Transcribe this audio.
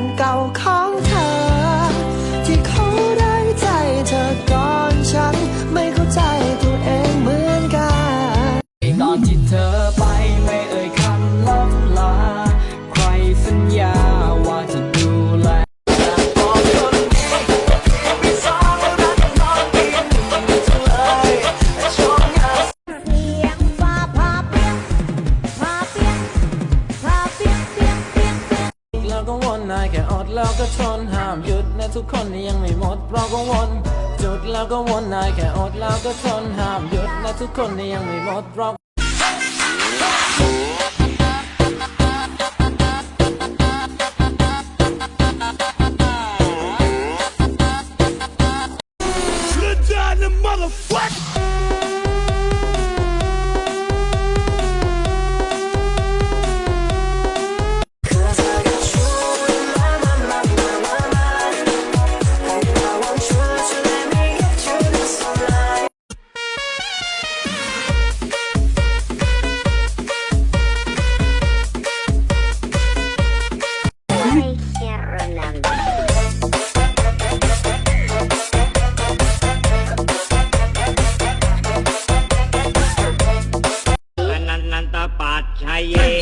แฟ กังวลนายแค่อดแล้วก็ทนห้ามหยุดนะทุกคนยังไม่หมดเพราะกังวลจุดแล้วก็วนนายแค่อดแล้วก็ทนห้ามหยุดนะทุกคนยังไม่หมดเพราะ What? Nanta Pachaya.